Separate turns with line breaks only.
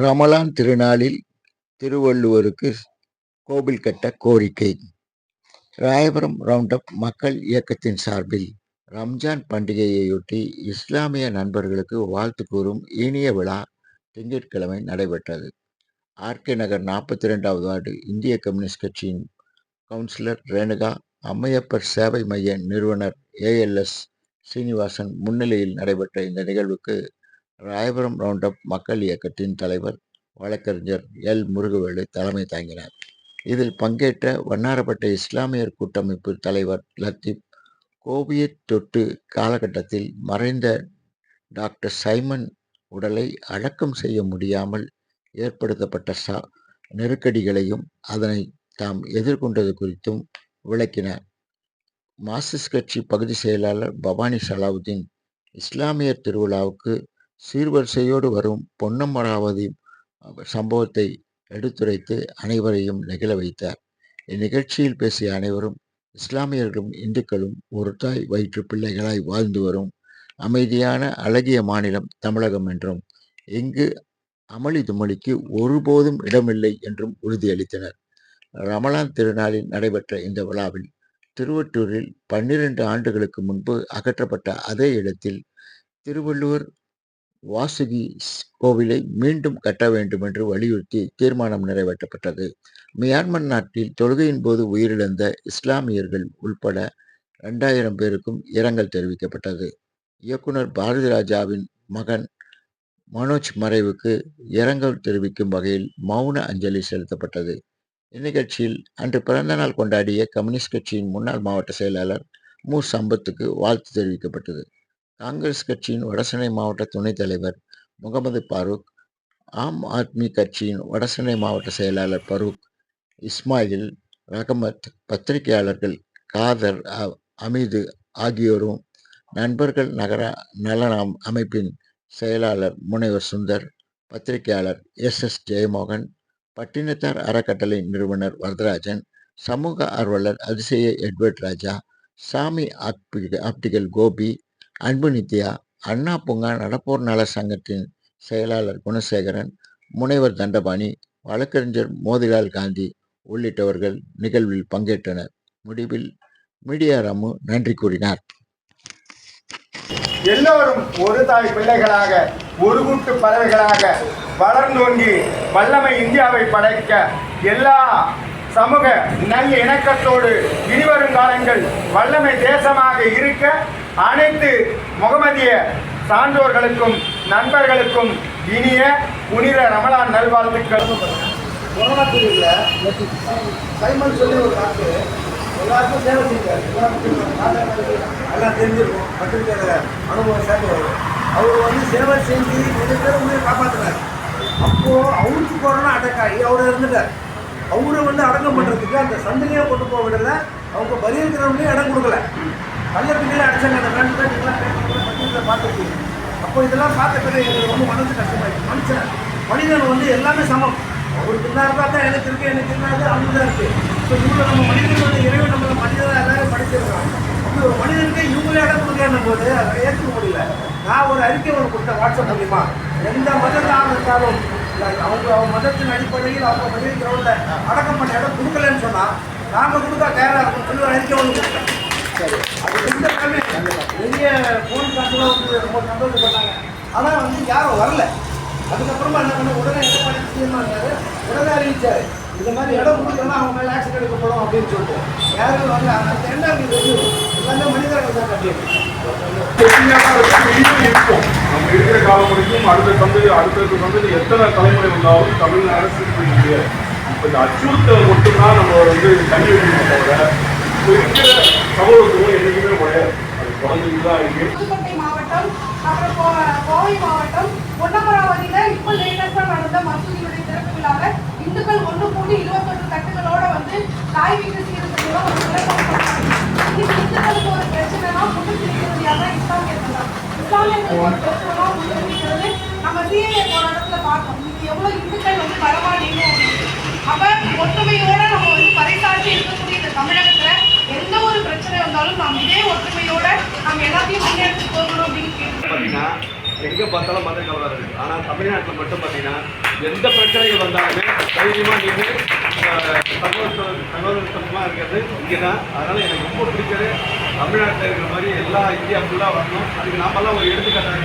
ரமலான் திருநாளில் திருவள்ளுவருக்கு கோவில் கட்ட கோரிக்கை. ராயபுரம் ரவுண்டப் மக்கள் இயக்கத்தின் சார்பில் ரம்ஜான் பண்டிகையையொட்டி இஸ்லாமிய நண்பர்களுக்கு வாழ்த்து கூறும் இனிய விழா திங்கட்கிழமை நடைபெற்றது. ஆர்கே நகர் நாற்பத்தி ரெண்டாவது வார்டு இந்திய கம்யூனிஸ்ட் கட்சியின் கவுன்சிலர் ரேணுகா அம்மையப்பர் சேவை மைய நிறுவனர் ஏஎல்எஸ் சீனிவாசன் முன்னிலையில் நடைபெற்ற இந்த நிகழ்வுக்கு ராயபுரம் ரவுண்டப் மக்கள் இயக்கத்தின் தலைவர் வழக்கறிஞர் எல். முருகவேலு தலைமை தாங்கினார். இதில் பங்கேற்ற வண்ணாரப்பட்ட இஸ்லாமியர் கூட்டமைப்பு தலைவர் லத்தீப் கோவியத் தொட்டு காலகட்டத்தில் மறைந்த டாக்டர் சைமன் உடலை அடக்கம் செய்ய முடியாமல் ஏற்படுத்தப்பட்ட சா நெருக்கடிகளையும் அதனை தாம் எதிர்கொண்டது குறித்தும் விளக்கினார். மார்க்சிஸ்ட் கட்சி பகுதி செயலாளர் பவானி சலாவுதீன் இஸ்லாமியர் திருவிழாவுக்கு சீர்வரிசையோடு வரும் பொன்னமராவதி சம்பவத்தை எடுத்துரைத்து அனைவரையும் நெகிழ வைத்தார். இந்நிகழ்ச்சியில் பேசிய அனைவரும் இஸ்லாமியர்களும் இந்துக்களும் ஒரு தாய் வயிற்று பிள்ளைகளாய் வாழ்ந்து வரும் அமைதியான அழகிய மாநிலம் தமிழகம் என்றும் இங்கு அமளி துமளிக்கு ஒருபோதும் இடமில்லை என்றும் உறுதியளித்தனர். ரமலான் திருநாளில் நடைபெற்ற இந்த விழாவில் திருவட்டூரில் பன்னிரண்டு ஆண்டுகளுக்கு முன்பு அகற்றப்பட்ட அதே இடத்தில் திருவள்ளுவர் வாசுகி கோவிலை மீண்டும் கட்ட வேண்டும் என்று வலியுறுத்தி தீர்மானம் நிறைவேற்றப்பட்டது. மியான்மர் நாட்டில் தொழுகையின் போது உயிரிழந்த இஸ்லாமியர்கள் உள்பட ரெண்டாயிரம் பேருக்கும் இரங்கல் தெரிவிக்கப்பட்டது. இயக்குனர் பாரதி ராஜாவின் மகன் மனோஜ் மறைவுக்கு இரங்கல் தெரிவிக்கும் வகையில் மௌன அஞ்சலி செலுத்தப்பட்டது. இந்நிகழ்ச்சியில் அன்று பிறந்தநாள் கொண்டாடிய கம்யூனிஸ்ட் கட்சியின் முன்னாள் மாவட்ட செயலாளர் மு. சம்பத்துக்கு வாழ்த்து தெரிவிக்கப்பட்டது. காங்கிரஸ் கட்சியின் வடசென்னை மாவட்ட துணைத் தலைவர் முகமது பாரூக் ஆம் ஆத்மி கட்சியின் வடசென்னை மாவட்ட செயலாளர் பரூக் இஸ்மாயில் ரஹமத் பத்திரிகையாளர்கள் காதர் அமீது ஆகியோரும் நண்பர்கள் நகர நலன அமைப்பின் செயலாளர் முனைவர் சுந்தர் பத்திரிகையாளர் எஸ் எஸ் ஜெயமோகன் பட்டினத்தார் அறக்கட்டளை நிறுவனர் வரதராஜன் சமூக ஆர்வலர் அதிசய எட்வர்ட் ராஜா சாமி ஆப்டிகல் கோபி அன்பு நித்யா அண்ணா பூங்கா நடப்போர் நல சங்கத்தின் செயலாளர் குணசேகரன் முனைவர் தண்டபாணி வழக்கறிஞர் மோதிலால் காந்தி உள்ளிட்டவர்கள் நிகழ்வில் பங்கேற்றனர். முடிவில் மீடியா ராமு நன்றி கூறினார்.
எல்லோரும் ஒரு தாய் பிள்ளைகளாக ஒரு கூட்டு பறவைகளாக வளர்ந்தோங்கி வல்லமை இந்தியாவை படைக்க எல்லா சமூக நல்ல இணக்கத்தோடு இனிவரும் காலங்கள் வல்லமை தேசமாக இருக்க அனைத்து முகமதிய சான்றோர்களுக்கும் நண்பர்களுக்கும் இனிய புனித ரமலான் நல்வாழ்த்துக்கள்.
கொரோனா பீரியடில் சைமன் சொல்லி ஒரு நாட்டு எல்லாருக்கும் சேவை செஞ்சார் எல்லாம் தெரிஞ்சிருக்கும். பத்திரிக்கையாளர் அனுபவம் சேர்ந்தவர் அவர் வந்து சேவை செஞ்சு அப்போது அவருக்கு கொரோனா அட்டாக் ஆகி அவர் இருந்துட்டார் அவரை வந்து அடக்கம் பண்ணுறதுக்கு அந்த சந்தனையே கொண்டு போக விடல. அவங்க பலி இருக்கிறவங்களே இடம் கொடுக்கல. நல்ல பின்னாடி அடிச்சாங்க. அந்த ரெண்டு பேர் இதெல்லாம் பார்த்துருக்கீங்க அப்போ இதெல்லாம் பார்த்த பிறகு எங்களுக்கு ரொம்ப மனசு கஷ்டமாயிடுச்சு. மனுஷன் மனிதன் வந்து எல்லாமே சமம். அவருக்கு இருந்தால் தான் எனக்கு இருக்குது எனக்கு இருந்தாது தான் இருக்குது இப்போ இவங்க நம்ம மனிதன் வந்து இறைவன் நம்மளை மனிதனாக எல்லாரும் படிச்சிருக்கான் அப்படி ஒரு மனிதனுக்கு இவங்களே இடம் கொடுக்கணும் போது அதை ஏற்றுக்க முடியல. நான் ஒரு அறிக்கை ஒன்று கொடுத்தேன் வாட்ஸ்அப் மூலியமா. எந்த மதத்தாக இருந்தாலும் அவங்க அவங்க மதத்தின் அடிப்படையில் அவங்க மனித கிரௌண்டில் அடக்கம் பண்ண இடம் கொடுக்கலன்னு சொன்னால் நாங்கள் கொடுத்தா தயாராக இருக்கும் சொல்லி அறிக்கை ஒன்று கொடுத்தேன். சரி. அது கொடுத்தாலுமே நிறைய ஃபோன் காட்டுலாம் வந்து ரொம்ப சந்தோஷப்பட்டாங்க. ஆனால் வந்து யாரும் வரல. அதுக்கப்புறமா என்ன பண்ண உடனே எடப்பாடி இருந்தாரு உடனே அறிவிச்சாரு. இந்த மாதிரி இடம் கொடுத்தோம்னா அவங்க மேலே ஆக்ஷன் எடுக்கப்படும் அப்படின்னு சொல்லிட்டு. யாரும் வந்து அந்த என்ன இருக்குது எல்லாமே மனிதர்கள் தான் கட்டியிருக்கு.
இருக்கும். நம்ம இருக்கிற காலம் வரைக்கும் அடுத்த சந்ததி அடுத்தடுத்த சந்ததி எத்தனை தலைமுறை வந்தாலும் தமிழ் அரசு இருக்க இப்போ இந்த அச்சுறுத்தல் மட்டும்தான் நம்ம வந்து தண்ணி வைக்கணும் தவிர இப்போ இருக்கிற சமூகத்துவம் என்றைக்குமே கிடையாது அது குறைஞ்சிட்டு தான் இருக்கு.
மாவட்டம் அப்புறம் கோவை மாவட்டம் ஒன்னமராவதியில் இப்போ லேட்டஸ்டாக நடந்த மசூதியுடைய திறப்பு விழாவில் இந்துக்கள் ஒன்று கூடி இருபத்தொன்று தட்டுகளோட வந்து தாய் வீட்டு சீர்திருத்தம் நம்ம சிஏஏ போராட்டத்தில் பார்த்தோம். எவ்வளோ இந்துக்கள் வந்து வரமாட்டேங்கும் அப்போ ஒற்றுமையோட நம்ம வந்து பறைசாற்றி இந்த தமிழகத்தில் எந்த ஒரு பிரச்சனை வந்தாலும் நாம் இதே ஒற்றுமையோட நம்ம எல்லாத்தையும் முன்னெடுத்து போகணும் அப்படின்னு
கேட்டுக்கிட்டீங்கன்னா எங்கே பார்த்தாலும் மத கலவரம் ஆனால் தமிழ்நாட்டில் மட்டும் பார்த்தீங்கன்னா எந்த பிரச்சனைகள் வந்தாலுமே தைரியமாக நீங்கள் தகவல் தகவல் இருக்கிறது இங்கே தான் அதனால் எனக்கு ரொம்ப பிடிச்சது தமிழ்நாட்டில் இருக்கிற மாதிரி எல்லா இந்தியா ஃபுல்லாக வரணும். அதுக்கு நாமெல்லாம் ஒரு எடுத்துக்காட்டாக